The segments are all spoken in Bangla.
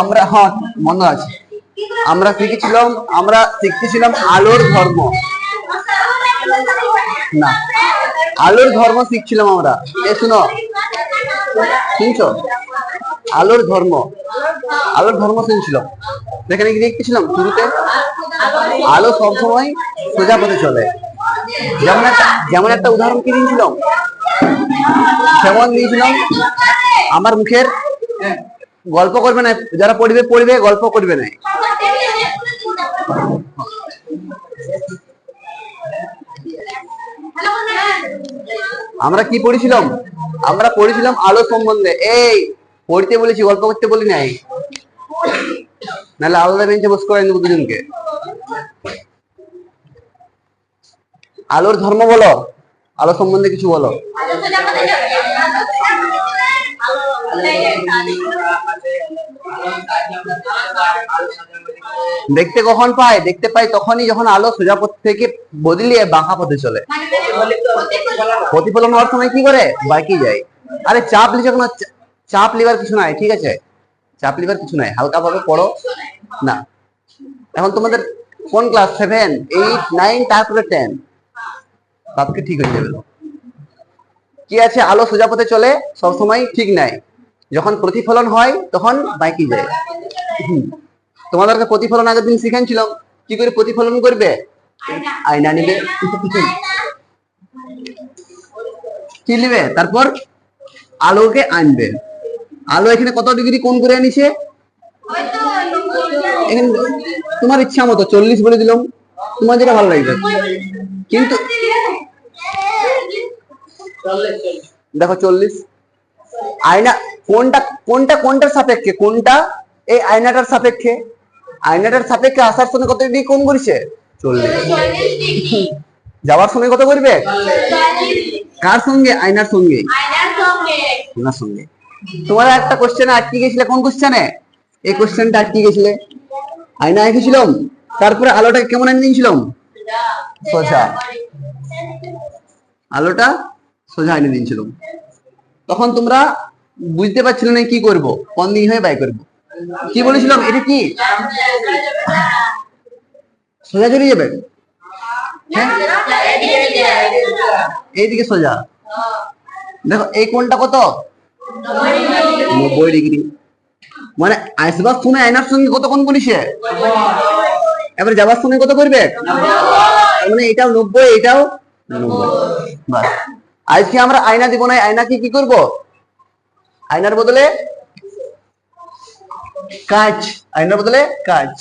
আমরা হ্যাঁ মনে আছে। আমরা শিখেছিলাম, আমরা শিখতেছিলাম আলোর ধর্ম। না, আলোর ধর্ম শিখছিলাম আমরা। এ শুনো, শুনছো? আলোর ধর্ম। আলোর ধর্ম শুনছিলাম। সেখানে কি দেখতেছিলাম? শুরুতে? আলো সবসময় সোজা পথে চলে। যেমন একটা যেমন একটা উদাহরণ কি দিয়েছিলাম? যেমন দিয়েছিলাম, আমার মুখের গল্প করবে না, যারা পড়বে পড়বে, গল্প করবে না। আমরা কি পড়েছিলাম? আমরা পড়েছিলাম আলো সম্বন্ধে। এই, পড়তে বলেছি, গল্প করতে বলি নাই। নাহলে আলাদা বেঞ্চে বস করে দুজনকে। আলোর ধর্ম বলো, আলো সম্বন্ধে কিছু বলো। দেখতে কখন পায়? দেখতে পাই তখনই যখন আলো সোজা পথ থেকে বদলিয়ে বাঁকা পথে চলে। প্রতিফলন হওয়ার সময় কি করে? বাকি যায়। আরে চাপ লিখে কোনো চাপ লিবার কিছু নাই, ঠিক আছে? চাপ লিবার কিছু নাই। হালকা ভাবে পড়ো। না। এখন তোমাদের কোন ক্লাস সেভেন এইট নাইন তারপরে টেন সবকে ঠিক হয়ে যাবে। কি আছে? আলো সোজা পথে চলে, সবসময় ঠিক নাই। যখন প্রতিফলন হয়, তখন বাকি যায়। তোমাদেরকে প্রতিফলন আগের দিন শিখাচ্ছিলাম কি করে প্রতিফলন করবে? আয়না নিবে। কি নিবে? তারপর আলোকে আনবে। আলো এখানে কত ডিগ্রি কোন করে আনিছে? তোমার ইচ্ছা মতো চল্লিশ বলে দিলাম। তোমার যেটা ভালো লাগবে। কিন্তু দেখো চল্লিশ। আয়না কোনটা কোনটা, কোনটার সাপেক্ষে? কোনটা এই আয়নাটার সাপেক্ষে? আয়নাটার সাপেক্ষে আসার সময় কত ডিগ্রি কোন করেছে? যাওয়ার সময় কত করবে? কার সঙ্গে? আয়নার সঙ্গে। আয়নার সঙ্গে। তোমার একটা কোশ্চেনে আটকে গেছিলে কোন কোশ্চেনে এই কোশ্চেনটা আটকে গেছিলে। আয়না এঁকেছিলাম। তারপরে আলোটাকে কেমন এনে দিয়েছিলাম সোজা। আলোটা সোজা এনে দিয়েছিলাম তখন তোমরা বুঝতে পারছিলে না কি করব, কোন দিকে হয়ে বাই করব। কি বলেছিলাম, এটা কি? সোজা চলে যাবে হ্যাঁ? এইদিকে সোজা। দেখো, এই কোনটা কত? নব্বই ডিগ্রি। মানে আসবার সময় আয়নার সঙ্গে কত কোণ করিছে? এবার যাবার সময় কত করবে? মানে এটাও নব্বই এটাও নব্বই। আজকে আমরা আয়না দিব না, আয়নাকে কি করব? আয়নার বদলে কাঁচ আয়নার বদলে কাঁচ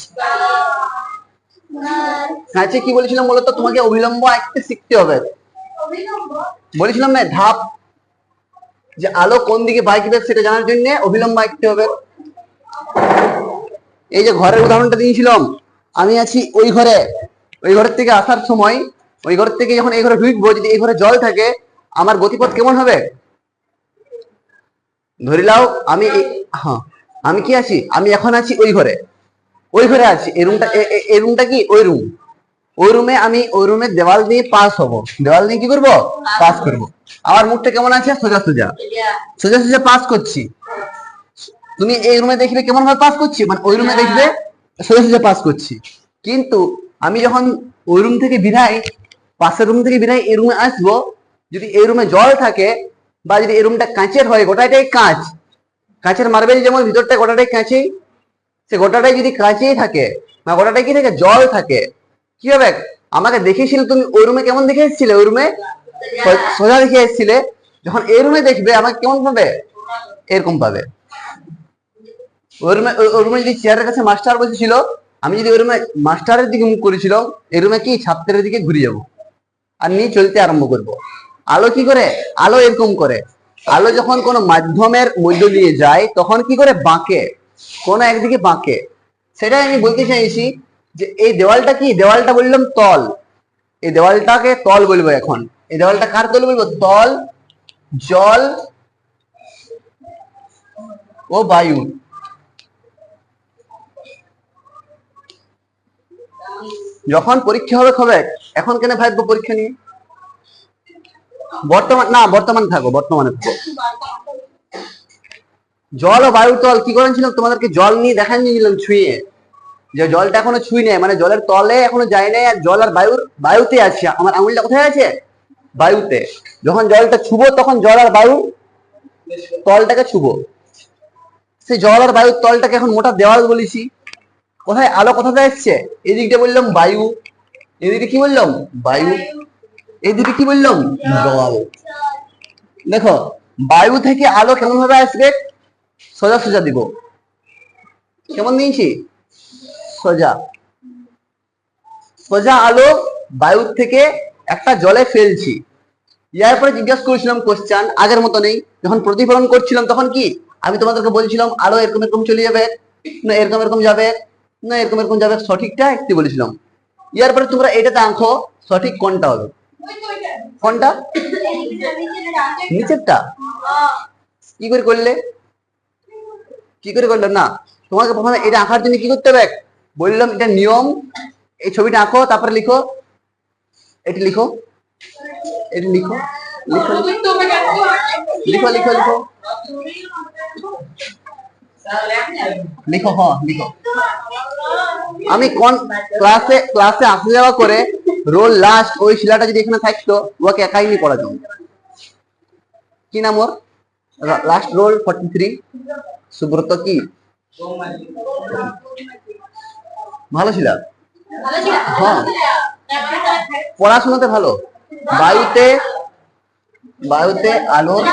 কাঁচে কি বলেছিলাম বলতো? তোমাকে অবিলম্ব আঁকতে শিখতে হবে। বলেছিলাম না, ধাপ। যে আলো কোন দিকে বাইকবে সেটা জানার জন্য অবিলম্ব আঁকতে হবে। এই যে ঘরের উদাহরণটা দিয়েছিলাম, আমি আছি ওই ঘরে। ওই ঘরের থেকে আসার সময়, ওই ঘর থেকে যখন এই ঘরে ঢুকবো, যদি এই ঘরে জল থাকে, আমার গতিপথ কেমন হবে? ধরে লাও আমি হ্যাঁ আমি কি আছি? আমি এখন আছি ওই ঘরে। ওই ঘরে আছি। এই রুমটা এই রুমটা কি? ওই রুম ওই রুমে আমি ওই রুমের দেওয়াল দিয়ে পাস হব। দেওয়াল দিয়ে কি করব? পাস করব। আমার মুখটা কেমন আছে? সোজা সোজা। সোজা সোজা পাস করছি। তুমি এই রুমে দেখবে কেমন ভাবে পাস করছি? মানে ওই রুমে দেখবে সোজা সোজা পাস করছি। কিন্তু আমি যখন ওই রুম থেকে বিদায় পাশের রুম থেকে বিদায় এই রুমে আসব, যদি এই রুমে জল থাকে বা যদি এই রুমটা কাঁচের হয়, গোটাটাই কাঁচ। কাঁচের মার্বেল যেমন ভিতরটা গোটাটাই কাঁচেই সে গোটাটাই যদি কাঁচেই থাকে না গোটাটাই কি থাকে? জল থাকে। কি হবে? আমাকে দেখেছিলে তুমি ওই রুমে কেমন দেখে এসেছিলে? ওই রুমে সোজা দেখে এসেছিলে। যখন এই রুমে দেখবে, আমাকে কেমন পাবে? এরকম পাবে। ওই রুমে ওই রুমে যদি চেয়ারের কাছে মাস্টার বসেছিল, আমি যদি ওই রুমে মাস্টারের দিকে মুখ করেছিলাম, এই রুমে কি ছাত্রের দিকে ঘুরে যাব? আর নিয়ে চলতে আরম্ভ করব। আলো কি করে? আলো এরকম করে। আলো যখন কোনো মাধ্যমের মধ্য দিয়ে যায়, তখন কি করে? বাঁকে। কোনো একদিকে বাঁকে। সেটাই আমি বলতে চাইছি যে, এই দেওয়ালটা কি? দেওয়ালটা বললাম তল। এই দেওয়ালটাকে তল বলব এখন। এই দেওয়ালটা কার তল বলব? তল, জল ও বায়ু। যখন পরীক্ষা হবে হবে। এখন কেন ভাববো পরীক্ষা নিয়ে? বর্তমান না, বর্তমান থাকো বর্তমানে থাকো জল ও বায়ুর তল কি করেছিলাম? তোমাদেরকে জল নিয়ে দেখান দিয়েছিলাম ছুঁয়ে যে জলটা এখনও ছুঁই নেই মানে জলের তলে এখনও যায় নাই, আর জল আর বায়ুর বায়ুতে আছে। আমার আঙুলটা কোথায় আছে? বায়ুতে। যখন জলটা ছুবো, তখন জল আর বায়ু তলটাকে ছুবো। সেই জল আর বায়ুর তলটাকে এখন মোটা দেওয়াল বলেছি। কোথায়? আলো কোথাতে এসছে এদিকটা বললাম বায়ু। এদিকে কি বললাম? বায়ু। এদিকে কি বললাম? জল। দেখো, বায়ু থেকে আলো কেমন ভাবে আসবে? সোজা সোজা দিব। কেমন দিয়েছি? সোজা। সোজা আলো বায়ুর থেকে একটা জলে ফেলছি। ইয়ার পরে জিজ্ঞাসা করেছিলাম কোশ্চান আগের মতো নেই। যখন প্রতিফলন করছিলাম তখন কি? আমি তোমাদেরকে বলছিলাম, আলো এরকম এরকম চলে যাবে, না এরকম এরকম যাবে, না এরকম এরকম যাবে, সঠিকটা একটি বলেছিলাম। ইয়ার পরে তোমরা এটাতে আঁকো, সঠিক কোনটা হবে? কোনটা নিচেরটা? কি করে করলে? কি করে করলে? না তোমাকে প্রথমে এটা আঁকার জন্য কি করতে হবে? বললাম এটা নিয়ম। এই ছবিটা আঁকো তারপরে লিখো। এটি লিখো। এটি লিখো। লিখো। লিখো লিখো লিখো। লিখো হ লিখো। আমি কোন ক্লাসে ক্লাসে আসা যাওয়া করে রোল লাস্ট ওই শিলাটা যদি এখানে থাকতো ওকে একাই নিয়ে পড়া যাবে কি নাম ওর? Last roll forty three. Subrata কি? ভালো ছিল হ্যাঁ পড়াশোনাতে ভালো? বায়ুতে বায়ুতে আলোর।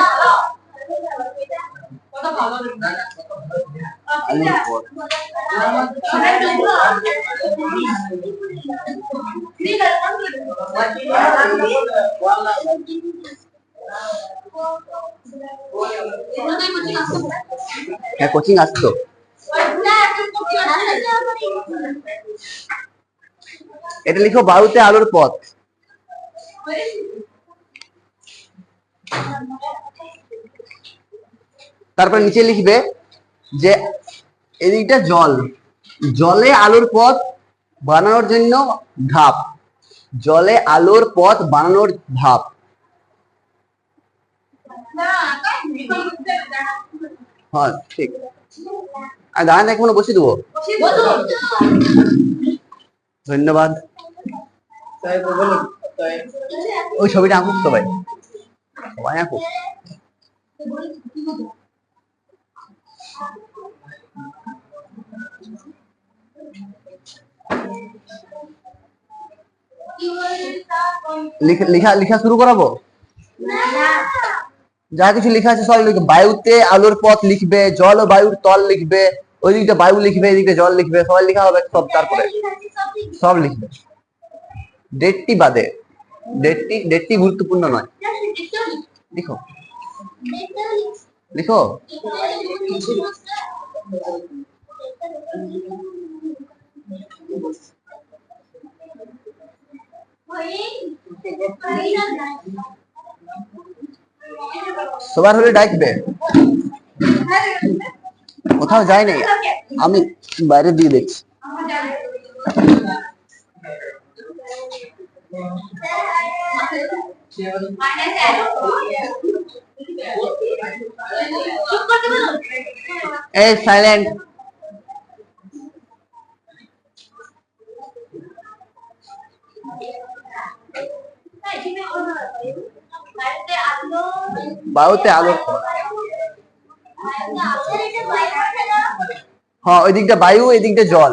হ্যাঁ কোচিং আসতো এটা লিখো বায়ুতে আলোর পথ। তারপর নিচে লিখবে যে এদিকটা জল। জলে আলোর পথ বানানোর জন্য ধাপ। জলে আলোর পথ বানানোর ধাপ। হ্যাঁ ঠিক। আর দাঁড়ান এক মনে বসিয়ে দেবো। ধন্যবাদ। ওই ছবিটা আঁকুক সবাই। সবাই আঁকুক। লিখা লিখা শুরু করাবো? যা কিছু লেখা আছে সব লিখবে বায়ুতে আলোর পথ লিখবে, জল ও বায়ুর তল লিখবে ওই দিকটা বায়ু লিখবে এই দিকটা জল লিখবে, সবাই লেখা হবে, সব তারপরে। সব লিখবে। ডেটটি বাদে। ডেটটি ডেটটি গুরুত্বপূর্ণ নয়। লিখো। লিখো। সবার হলে ডাকবে। কোথাও যায় নাই আমি বাইরে দিয়ে দেখছি। এই সাইলেন্ট বায়ুতে আলোর পথ হ্যাঁ ওই দিকটা বায়ু এই দিকটা জল।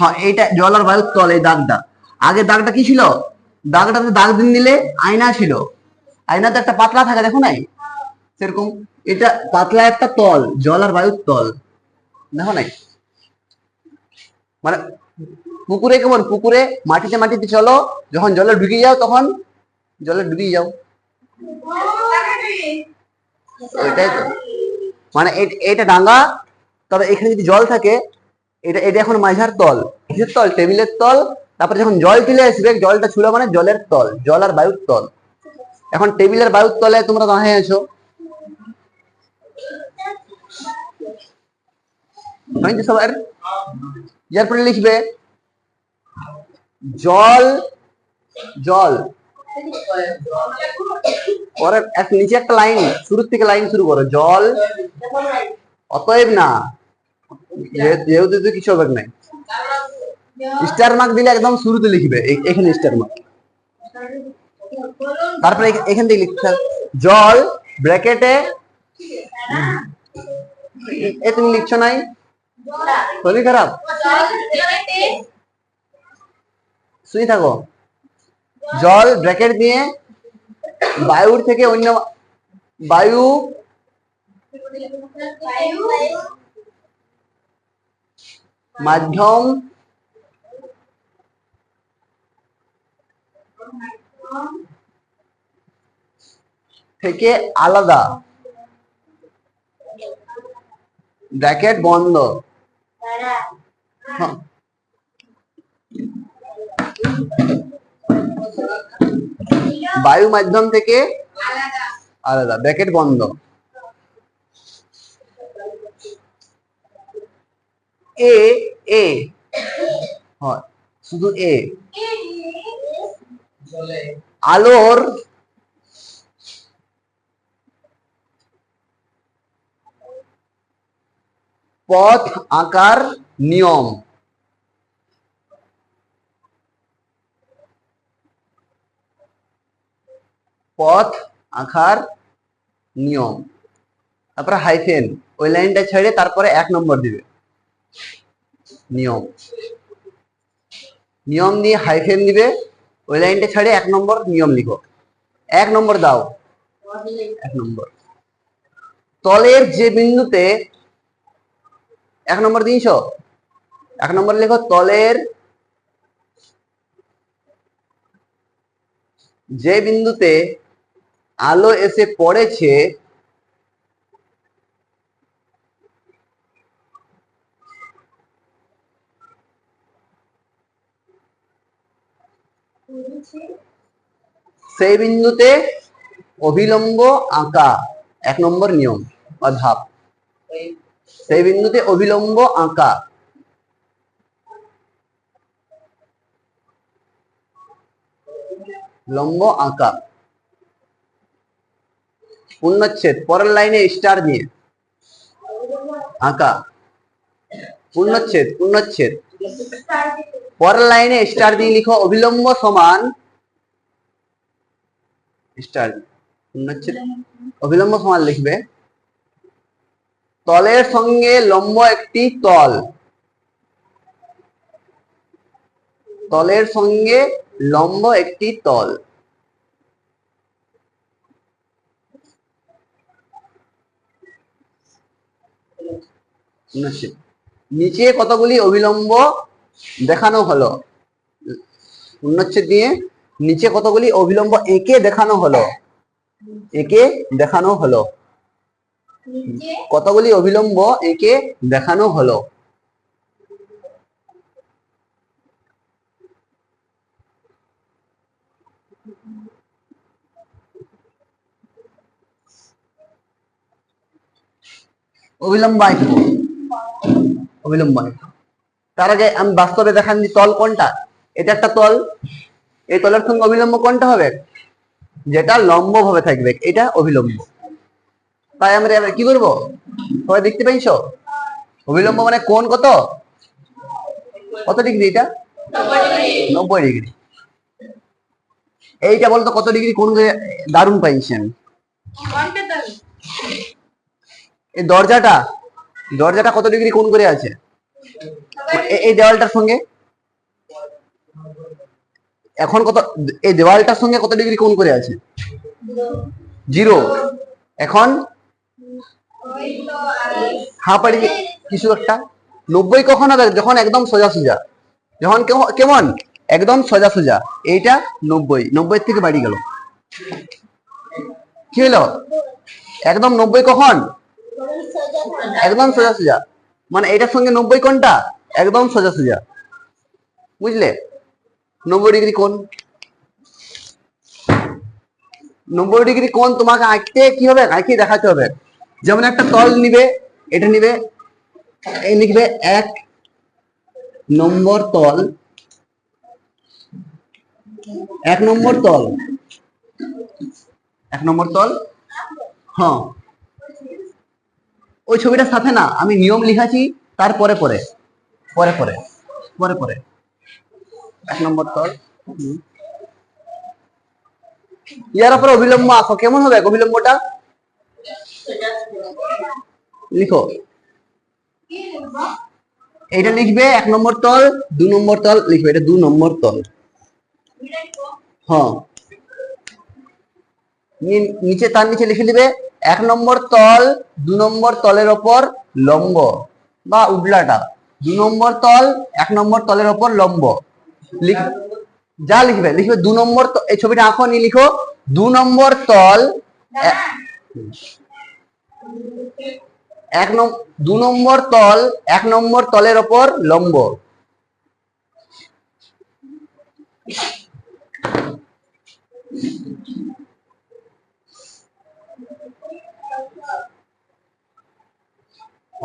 হ্যাঁ এইটা জল আর বায়ুর তল এই দাগটা। আগে দাগটা কি ছিল? দাগটাতে দাগ দিন দিলে আয়না ছিল। আয়নাতে একটা পাতলা থাকে, দেখো নাই? সেরকম। এটা পাতলা একটা তল, জল আর বায়ুর তল। দেখো নাই? মানে পুকুরে কেমন? পুকুরে মাটিতে মাটিতে চলো, যখন জলে ঢুকে যাও তখন জলে ডুবে যাও। ওইটাই তো। মানে এটা ডাঙ্গা, তবে এখানে যদি জল থাকে, এটা এটা এখন মাঝার তল। কিসের তল, টেবিলের তল তারপরে যখন জল চলে আসবে, জলটা ছুলো মানে জলের তল, জল আর বায়ুর তল। এখন টেবিলের বায়ুর তলে তোমরা দাঁড়িয়ে আছো? সবার লিখবে, জল জল। পরে নিচে একটা লাইন শুরু থেকে লাইন শুরু করো, জল। অতএব না। যেহেতু কিছু হবে নাই। স্টার মার্ক দিলে একদম শুরুতে লিখবে এখানে স্টার মার্ক। তারপরে এখান থেকে লিখতে জল, ব্র্যাকেটে, এ তুমি লিখছো নাই? শরীর খারাপ? শুয়ে থাকো। জল, ব্র্যাকেট দিয়ে বায়ুর থেকে অন্য বায়ু মাধ্যম থেকে আলাদা। ব্র্যাকেট বন্ধ। হ্যাঁ। বায়ু মাধ্যম থেকে আলাদা। ব্র্যাকেট বন্ধ। এ এ। হয়। শুধু এ। আলোর পথ আঁকার নিয়ম। পথ আঁকার নিয়ম। তারপরে হাইফেন ওই লাইনটা ছেড়ে তারপরে এক নম্বর দিবে। নিয়ম। নিয়ম দিয়ে হাইফেন দিবে। ওই লাইনটা ছেড়ে এক নম্বর নিয়ম লিখো। এক নম্বর দাও। এক নম্বর। তলের যে বিন্দুতে এক নম্বর দিয়েছ? এক নম্বর লেখো, তলের যে বিন্দুতে আলো এসে পড়েছে সেই বিন্দুতে অভিলম্ব আঁকা, এক নম্বর নিয়ম বা ধাপ। সেই বিন্দুতে অভিলম্ব আঁকা। লম্ব আঁকা। পূর্ণচ্ছেদ, পরের লাইনে স্টার দিয়ে আঁকা। পূর্ণচ্ছেদ পূর্ণচ্ছেদ। পরের লাইনে স্টার দিয়ে লিখো অবিলম্ব সমান অবিলম্ব সমান লিখবে। তলের সঙ্গে লম্ব একটি তল। তলের সঙ্গে লম্ব একটি তল। নিচে কতগুলি অবিলম্ব দেখানো হলো? উন্নচ্ছেদ দিয়ে নিচে কতগুলি অবিলম্ব একে দেখানো হলো? একে দেখানো হলো। কতগুলি অবিলম্ব একে দেখানো হলো? অবিলম্ব আঁকবো অবিলম্ব তার আগে আমি বাস্তবে দেখান তল কোনটা? এটা একটা তল। এই তলের সঙ্গে অবিলম্ব কোনটা হবে? যেটা লম্ব ভাবে থাকবে, এটা অবিলম্ব। তাই আমরা এবার কি করব? সবাই দেখতে পাইছো? অবিলম্ব মানে কোন কত? কত ডিগ্রি এটা? নব্বই ডিগ্রি। এইটা বলতো কত ডিগ্রি কোন দারুণ পাইছেন। এই দরজাটা দরজাটা কত ডিগ্রি কোন করে আছে? এই দেওয়ালটার সঙ্গে? এখন কত, এই দেওয়ালটার সঙ্গে কত ডিগ্রি কোন করে আছে? জিরো। এখন? হাফ আর কিছু একটা নব্বই কখন হবে? যখন একদম সোজা সোজা যখন কেমন- একদম সোজা সোজা এইটা নব্বই। নব্বই থেকে বাড়ি গেল। কি হলো? একদম নব্বই কখন? একদম সোজা সোজা মানে এটার সঙ্গে নব্বই কোনটা একদম সোজা সোজা বুঝলে? নব্বই ডিগ্রি কোণ। নব্বই ডিগ্রি কোণ তোমাকে আঁকতে কি হবে আঁকিয়ে দেখাতে হবে? যেমন একটা তল নিবে, এটা নিবে, এই লিখবে এক নম্বর তল, এক নম্বর তল, এক নম্বর তল হ্যাঁ। ওই ছবিটার সাথে না, আমি নিয়ম লিখাছি, তারপরে পরে পরে পরে পরে পরে। ইয়ার উপরে অবিলম্ব আঁকো। কেমন হবে অবিলম্বটা? লিখো। এইটা লিখবে এক নম্বর তল, দু নম্বর তল লিখবে এটা দু নম্বর তল। হ্যাঁ। নিচে, তার নিচে লিখে দিবে, এক নম্বর তল, দু নম্বর তলের ওপর লম্ব বা উবলাটা দু নম্বর তল, এক নম্বর তলের ওপর লম্ব। যা লিখবে লিখবে দু নম্বর এই ছবিটা আঁকো নি লিখো। দু নম্বর তল এক দু নম্বর তল, এক নম্বর তলের ওপর লম্ব।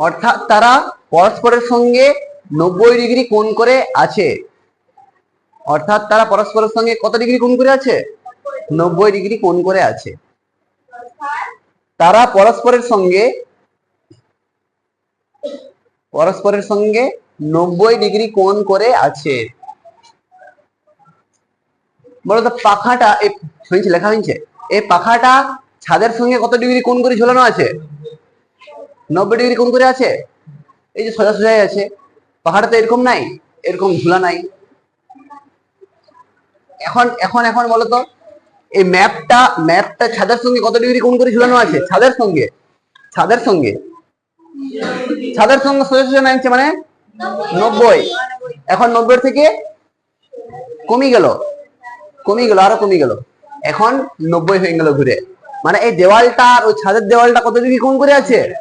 অর্থাৎ তারা পরস্পরের সঙ্গে নব্বই ডিগ্রি কোণ করে আছে। অর্থাৎ তারা পরস্পরের সঙ্গে কত ডিগ্রি কোণ করে আছে? নব্বই ডিগ্রি কোণ করে আছে। তারা পরস্পরের সঙ্গে পরস্পরের সঙ্গে নব্বই ডিগ্রি কোণ করে আছে। বলতো পাখাটা, এই হয়েছে লেখা হয়েছে। এই পাখাটা ছাদের সঙ্গে কত ডিগ্রি কোণ করে ঝোলানো আছে? নব্বই ডিগ্রি কোণ করে আছে? এই যে সোজা সোজাই আছে। পাখাটা তো এরকম নাই, এরকম ঝোলা নাই। এখন এখন এখন বলো তো এই ম্যাপটা ম্যাপটা ছাদের সঙ্গে কত ডিগ্রি কোণ করে ঝুলানো আছে? ছাদের সঙ্গে। ছাদের সঙ্গে। ছাদের সঙ্গে সোজা সোজা নামছে মানে নব্বই। এখন নব্বই থেকে কমে গেল। কমে গেল, আরও কমে গেল। এখন নব্বই হয়ে গেল ঘুরে। মানে এই দেওয়ালটা আর ওই ছাদের দেওয়ালটা কত ডিগ্রি কোণ করে আছে?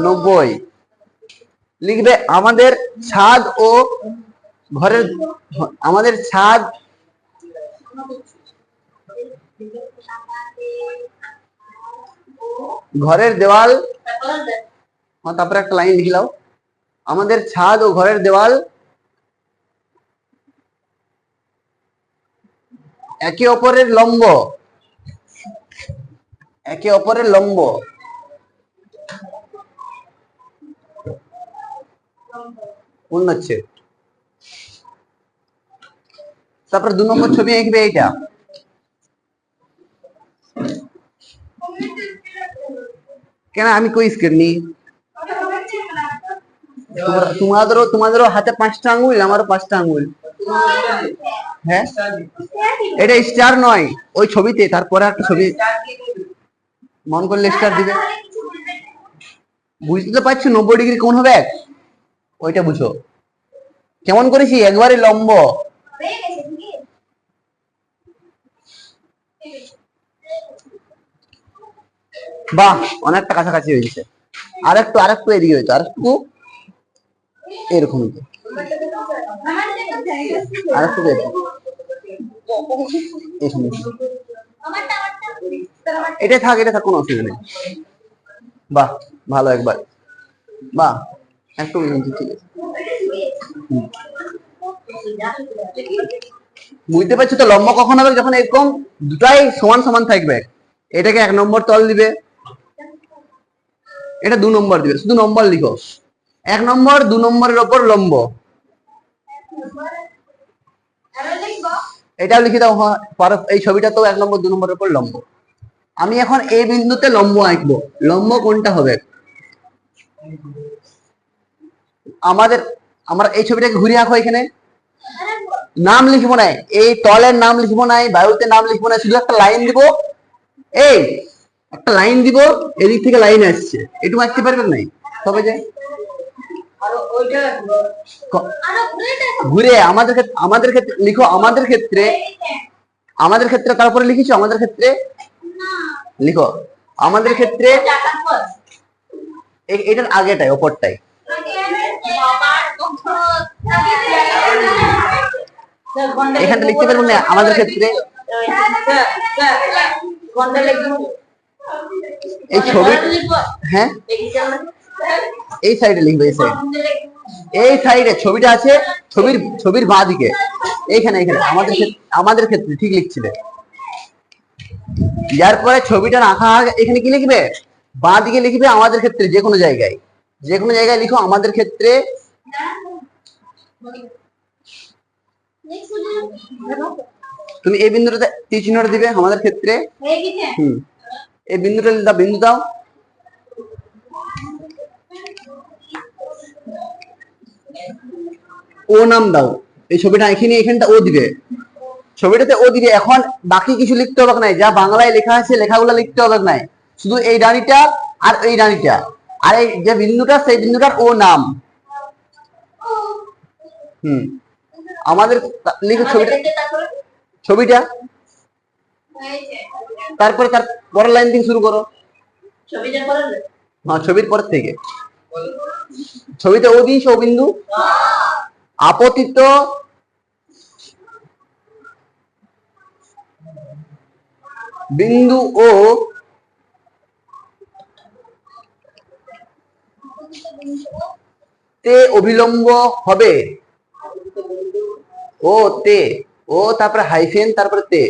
নব্বই। লিখবে আমাদের ছাদ ও ঘরের, আমাদের ছাদ ঘরের দেওয়াল। হ্যাঁ, তারপরে একটা লাইন লিখলাও আমাদের ছাদ ও ঘরের দেওয়াল একে অপরের লম্ব। একে অপরের লম্ব। পূর্ণচ্ছেদ তারপরে দু নম্বর ছবি আঁকবে এইটা। কেন আমি কই স্কেল নি তোমরা- তোমাদেরও তোমাদেরও হাতে পাঁচটা আঙুল, আমারও পাঁচটা আঙ্গুল হ্যাঁ? এটা স্টার নয়, ওই ছবিতে, তারপরে একটা ছবি। মন করলে স্টার দিবে। বুঝতে তো পারছ নব্বই ডিগ্রি কোন হবে? ওইটা বুঝো। কেমন করেছি? একবারে লম্ব। বাহ, অনেকটা কাছাকাছি হয়েছে আর একটু আর একটু এদিকে হইতো। আর একটু এরকম আর একটু এটা থাক এটা থাক, কোনো অসুবিধা নেই। বাহ, ভালো একবার। বাহ, একটু ঠিক আছে। বুঝতে পারছ তো, লম্বা কখন হবে, যখন এরকম দুটাই সমান সমান থাকবে। এটাকে এক নম্বর তল দিবে। এটা দু নম্বর দিবে শুধু নম্বর লিখো। এক নম্বর দু নম্বরের ওপর লম্ব। এটাও লিখে দাও হ্যাঁ, এই ছবিটা তো এক নম্বর দু নম্বরের উপর লম্ব। আমি এখন এই বিন্দুতে লম্ব আঁকবো। লম্ব কোনটা হবে? আমাদের আমরা এই ছবিটাকে ঘুরে আঁকো এখানে। নাম লিখব না এই তলের নাম লিখব না বায়ুতে নাম লিখব না শুধু একটা লাইন দিব। এই একটা লাইন দিব, এদিক থেকে লাইন আসছে। এটুকু আঁকতে পারবেন নাই? তবে যে ঘুরে, আমাদের ক্ষেত্রে আমাদের ক্ষেত্রে, লিখো, আমাদের ক্ষেত্রে আমাদের ক্ষেত্রে তারপরে লিখেছো? আমাদের ক্ষেত্রে? লিখো। আমাদের ক্ষেত্রে এটার আগেটাই ওপরটাই এখানটা লিখতে পারব না? আমাদের ক্ষেত্রে এই ছবি হ্যাঁ? এই সাইডে লিখবে এই সাইড। এই সাইডে ছবিটা আছে ছবির ছবির বাঁ দিকে। এইখানে এইখানে। আমাদের আমাদের ক্ষেত্রে ঠিক লিখছিলে। যার পরে ছবিটা আঁকা এখানে কি লিখবে? বাঁ দিকে লিখবে আমাদের ক্ষেত্রে যে কোনো জায়গায়। যে কোনো জায়গায় লিখো আমাদের ক্ষেত্রে। তুমি এই বিন্দুটাতে তীর চিহ্নটা দিবে আমাদের ক্ষেত্রে। হুম। এই বিন্দুটা দাও বিন্দু দাও। ও নাম দাও। এই ছবিটা এখানে এখানটা ও দিবে। ছবিটাতে ও দিবে। এখন বাকি কিছু লিখতে হবে নাই। যা বাংলায় লেখা আছে লেখাগুলো লিখতে হবে নাই। শুধু এই রানীটা আর এই রানীটা। আর এই যে বিন্দুটা সেই বিন্দুটার ও নাম। হুম। আমাদের লিখো ছবিটা ছবিটা তারপরে তার পরের লাইন থেকে শুরু করো। হ্যাঁ ছবির পর থেকে। ছবিতে ও দিস ও বিন্দু আপতিত। বিন্দু ও তে অবিলম্ব হবে। ও তে। ও তারপরে হাইফেন তারপরে তে।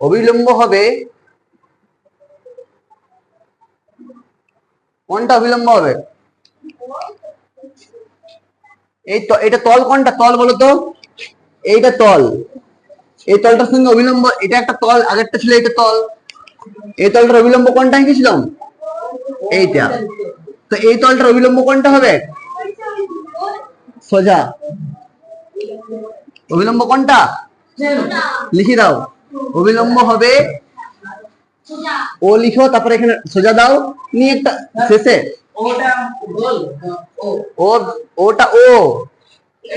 অবিলম্ব হবে। কোনটা অবিলম্ব হবে? এই এটা তল কোনটা? তল বলো তো। এইটা তল। এই তলটার সঙ্গে অবিলম্ব, এটা একটা তল, আগেরটা ছিল এটা তল। এই তলটার অবিলম্ব কোনটা এঁকেছিলাম এইটা। তো এই তলটার অবিলম্ব কোনটা হবে? সোজা। অবিলম্ব কোনটা? লিখে দাও। অবিলম্ব হবে। ও লিখো, তারপরে এখানে সোজা দাও। নিয়ে একটা শেষে। ও, ওটা ও।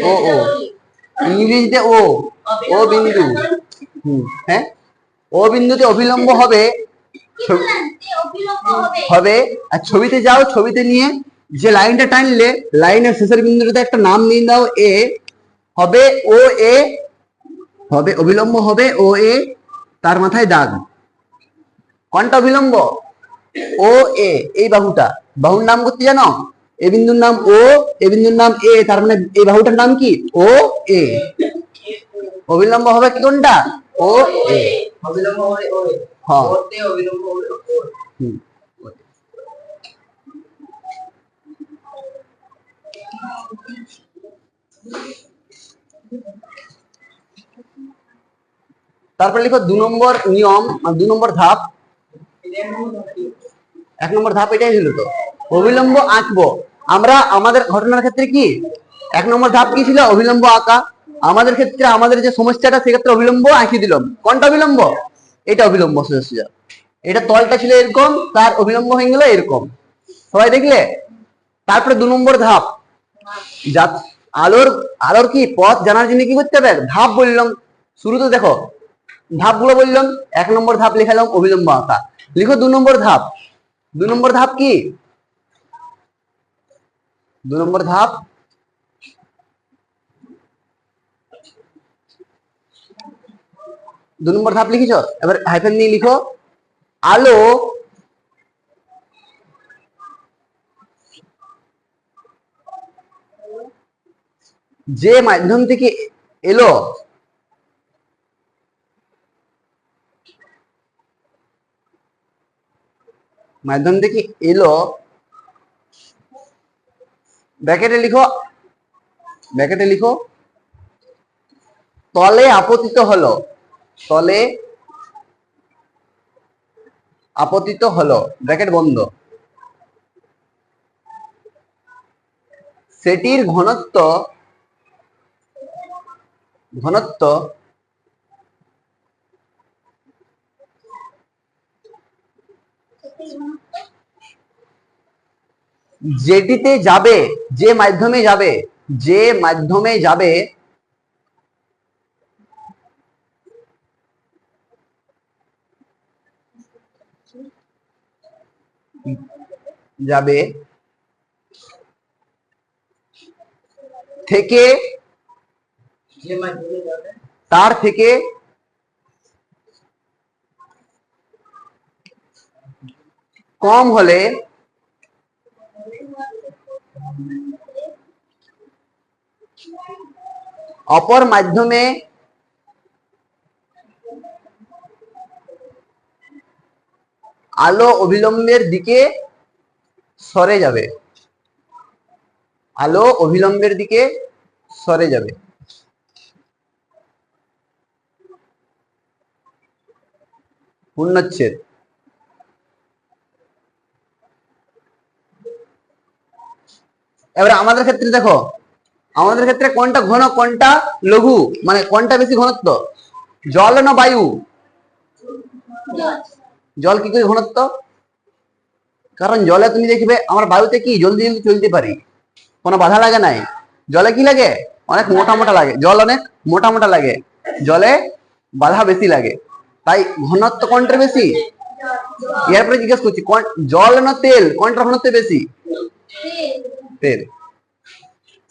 ও ও। ইংরেজিতে ও। ও বিন্দু। হ্যাঁ? ও বিন্দুতে অবিলম্ব হবে। হবে। আর ছবিতে যাও, ছবিতে নিয়ে যে লাইনটা টানলে, লাইনের শেষের বিন্দুটাতে একটা নাম নিয়ে দাও, এ। হবে ও, এ। হবে অবিলম্ব হবে ও এ তার মাথায় দাগ। কোনটা অবিলম্ব? ও এ এই বাহুটা। বাহুর নাম করতে জানো? এ বিন্দুর নাম ও এ বিন্দুর নাম এ তার মানে এই বাহুটার নাম কি? ও এ। অবিলম্ব হবে কি কোনটা? ও এ। অবিলম্ব হবে ও হ্যাঁ ওতে অবিলম্ব হবে ও। তারপর লিখো দু নম্বর নিয়ম দু নম্বর ধাপ। এক নম্বর ধাপ এটাই ছিল তো, অবিলম্ব আঁকবো। আমরা আমাদের ঘটনার ক্ষেত্রে কি? এক নম্বর ধাপ কি ছিল? অবিলম্ব আঁকা। আমাদের ক্ষেত্রে আমাদের যে সমস্যাটা, সেক্ষেত্রে অবিলম্ব আঁকিয়ে দিলাম। কোনটা অবিলম্ব? এটা অবিলম্ব এটা তলটা ছিল এরকম, তার অবিলম্ব হয়ে গেল এরকম। সবাই দেখলে? তারপরে দু নম্বর ধাপ। আলোর আলোর কি? পথ জানার জন্য কি করতে হবে? ধাপ বললাম। শুরু তো দেখো ধাপগুলো বললাম এক নম্বর ধাপ লেখালাম অবিলম্ব আঁকা। লিখো দু নম্বর ধাপ। দু নম্বর ধাপ কি? দু নম্বর ধাপ। দু নম্বর ধাপ লিখেছ? এবার হাইফেন নিয়ে লিখো, আলো যে মাধ্যম থেকে এলো মাধ্যম থেকে এলো। ব্যাকেটে লিখো। ব্যাকেটে লিখো। তলে আপতিত হলো। তলে আপতিত হলো। ব্র্যাকেট বন্ধ। সেটির ঘনত্ব ঘনত্ব যেটিতে যাবে যে মাধ্যমে যাবে যে মাধ্যমে যাবে যাবে থেকে তার থেকে কম হলে অপর মাধ্যমে আলো অভিলম্বের দিকে সরে যাবে। আলো অভিলম্বের দিকে সরে যাবে। পূর্ণচ্ছেদ। এবার আমাদের ক্ষেত্রে দেখো আমাদের ক্ষেত্রে কোনটা ঘন, কোনটা লঘু? মানে কোনটা বেশি ঘনত্ব? জল না বায়ু? জল কি করে ঘনত্ব? কারণ জলে তুমি দেখবে, আমার বায়ুতে কি, জলদি জলদি চলতে পারি। কোনো বাধা লাগে নাই। জলে কি লাগে? অনেক মোটা মোটা লাগে। জল অনেক মোটা মোটা লাগে। জলে বাধা বেশি লাগে। তাই ঘনত্ব কোনটার বেশি? এরপরে জিজ্ঞেস করছি জল না তেল? কোনটার ঘনত্ব বেশি? তেল।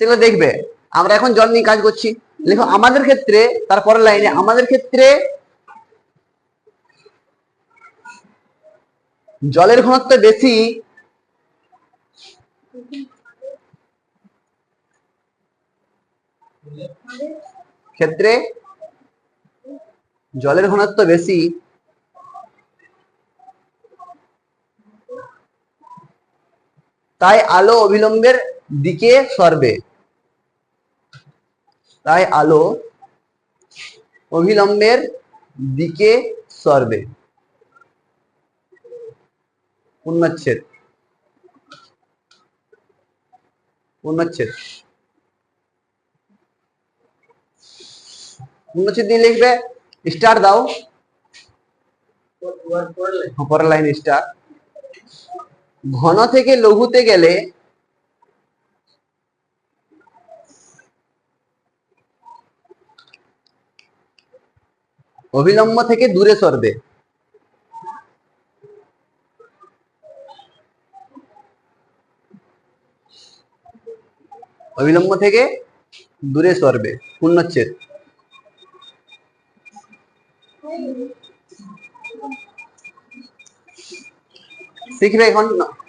সেগুলো দেখবে। আমরা এখন জল নিয়ে কাজ করছি। দেখো, আমাদের ক্ষেত্রে, তারপরের লাইনে আমাদের ক্ষেত্রে জলের ঘনত্ব বেশি। ক্ষেত্রে জলের ঘনত্ব বেশি। তাই আলো অবিলম্বের দিকে সরবে। তাই আলো অবিলম্বের দিকে সরবে। পূর্ণচ্ছেদ পূর্ণচ্ছেদ পূর্ণচ্ছেদ দিয়ে লিখবে, স্টার দাও। পরের লাইন স্টার। ঘন থেকে লঘুতে গেলে অবিলম্ব থেকে দূরে সরবে। অবিলম্ব থেকে দূরে সরবে পূর্ণচ্ছেদ। শিখবে এখন